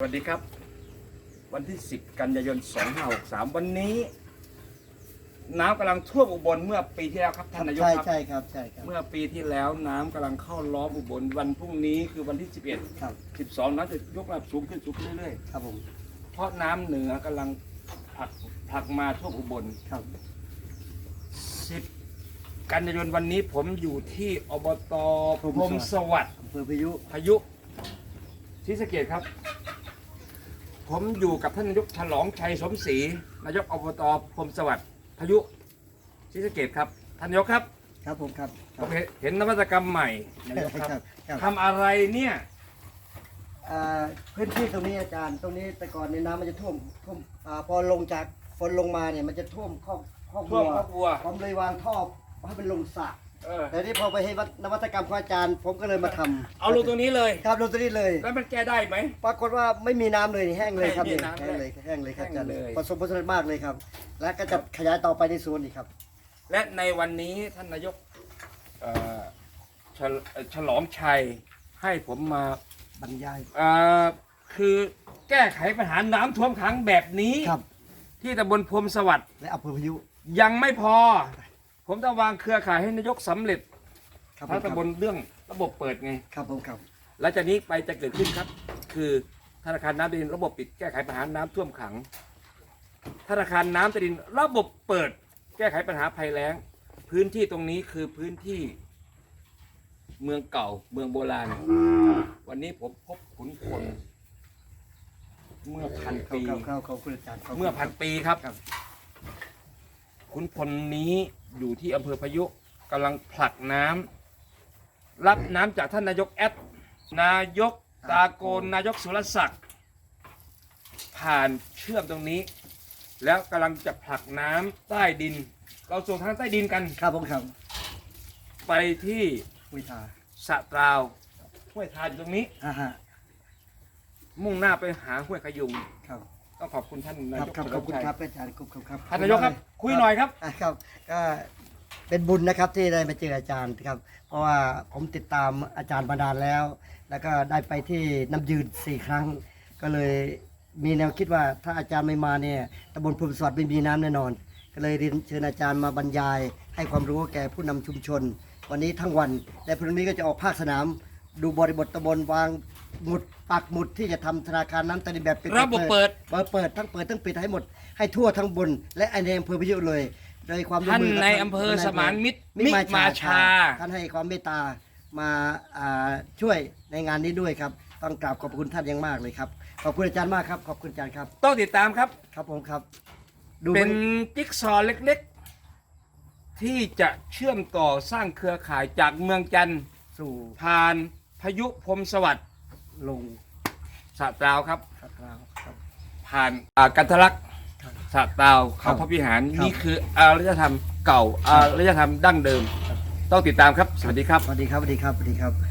สวัสดีครับ วันที่ 10 กันยายน 2563 วันนี้ น้ำกำลังท่วมอุบลเมื่อปีที่แล้วครับท่านนายกใช่ครับ ใช่ครับใช่ครับ เมื่อปีที่แล้วน้ำกำลังเข้าล้อมอุบลวันพรุ่งนี้คือวันที่ 11 ครับ 12 น้ำจะยกระดับสูงขึ้นสูงขึ้นเรื่อยครับผมๆเพราะน้ำเหนือกำลังผลักผลักมาท่วมอุบลครับ 10 กันยายนวันนี้ผมอยู่ที่อบตพรหมสวัสดิ์อำเภอพายุพายุศรีสะเกดครับ ผมอยู่กับท่านนายกฉลองชัยสมศรีนายกอบตพรหมสวัสดิ์พายุศรีสะเกดครับท่านนายกครับครับผมครับคผรับมเห็นเห็นนวัตกรรมใหม่นายกครับครับครับทำอะไรเนี่ยอ่าพื้นที่ตรงนี้อาจารย์ ตรงนี้แต่ก่อนในยน้ำมันจะท่วมท่วมอ่าพอลงจากฝนลงมาเนี่ยมันจะท่วมข้อข้อท่วมครอบครัวผมเลยวางท่อให้มันลงสระ เออ แต่นี่พอไปให้วัดนวัตกรรมของอาจารย์ ผมก็เลยมาทำเอาลงตรงนี้เลย ครับลงตรงนี้เลย แล้วมันแก้ได้ไหม ปรากฏว่าไม่มีน้ำเลยแห้งเลยครับไม่มีเนี่ยน้ำแห้งเลยแห้งเลยครับอาจารย์แห้งเลยประสบผลสำเร็จมากเลยครับ และก็จะขยายต่อไปในสวนอีกครับ และในวันนี้ท่านนายกเอ่อฉลเอ่อฉลองชัยให้ผมมาบรรยายเอ่อคือแก้ไขปัญหาน้ำท่วมขังแบบนี้ ครับที่ตำบลพรมสวัสดิ์และอำเภอพายุยังไม่พอ ผมต้องวางเครือข่ายให้นายกสำเร็จครับผทั้งมครับตำบลเรื่องระบบเปิดไง ครับผมครับหลังจากนี้ไปจะเกิดขึ้นครับ คือธนาคารน้ำดินระบบปิดแก้ไขปัญหาน้ำท่วมขัง ธนาคารน้ำดินระบบเปิด แก้ไขปัญหาภัยแล้ง พื้นที่ตรงนี้คือพื้นที่ เมืองเก่าเมืองโบราณ วันนี้ผมพบขุนพลเมื่อพันครับปี ครับครับขอบคุณอาจารย์ขบคุณเมื่อพันปีครับ ครับ ขุนพลนี้อยู่ที่อำเภอพายุกำลังผลักน้ำรับน้ำจากท่านนายกแอดนายกตาโกนนายกสุรศักดิ์ผ่านเชื่อมตรงนี้ แล้วกำลังจะผลักน้ำใต้ดิน เราส่งทางใต้ดินกันครับผมครับไปที่วิชาสะตราวห้วยทานอยู่ตรงนี้ฮ่าฮ่ามุ่งหน้าไปหาห้วยขยุงครับ ต้องขอบคุณท่านนาครับยกครับเฉขลิอบมคุณชัยครับอาจารย์ขอบคุณครับท่านนายกครับ คุยหน่อยครับอะครับก็เป็นบุญนะครับที่ได้มาเจออาจารย์ครับ เพราะว่าผมติดตามอาจารย์มานานแล้ว แล้วก็ได้ไปที่น้ำยืนสี่ครั้ง ก็เลยมีแนวคิดว่าถ้าอาจารย์ไม่มาเนี่ยตำบลภูมิสวัสดิ์ไม่มีน้ำแน่นอน ก็เลยเรียนเชิญอาจารย์มาบรรยาย ให้ความรู้แก่ผู้นำชุมชน วันนี้ทั้งวันและพรุ่งนี้ก็จะออกภาคสนาม ดูบริบทตำบลวาง หมุดปักหมุดที่จะทำธนาคารน้ำตาลินแบบปิดระบบเปิด เปิดเปิดทั้งเปิดทั้งปิดให้หมดให้ทั่วทั้งบน และในอำเภอพายุเลยโดยความร่วท่ามนมือกับในอำเภอสมานมิตรมิมิมามาชาชา ท่านให้ความเมตตามาอ่าช่วยในงานนี้ด้วยครับต้องกราบขอบคุณท่านอย่างมากเลยครับขอบคุณอาจารย์มากครับขอบคุณอาจารย์ครับ ต้องติดตามครับ ครับผมครับ ดูเป็นไว้จิ๊กซอว์เล็กๆ ที่จะเชื่อมต่อสร้างเครือข่ายจากเมืองจันทร์สู่ผ่านพายุพรมสวัสดิ์ ลงสะตราวครับครับครับ ผ่านอ่ากันทะลักครับสะตราวครัเขาบพระวิหารครับ นี่คืออารยธรรมเก่าอารยธรรมดั้งเดิม ต้องติดตามครับ สวัสดีครับ สวัสดีครับสวัสดีครับสวัสดีครับ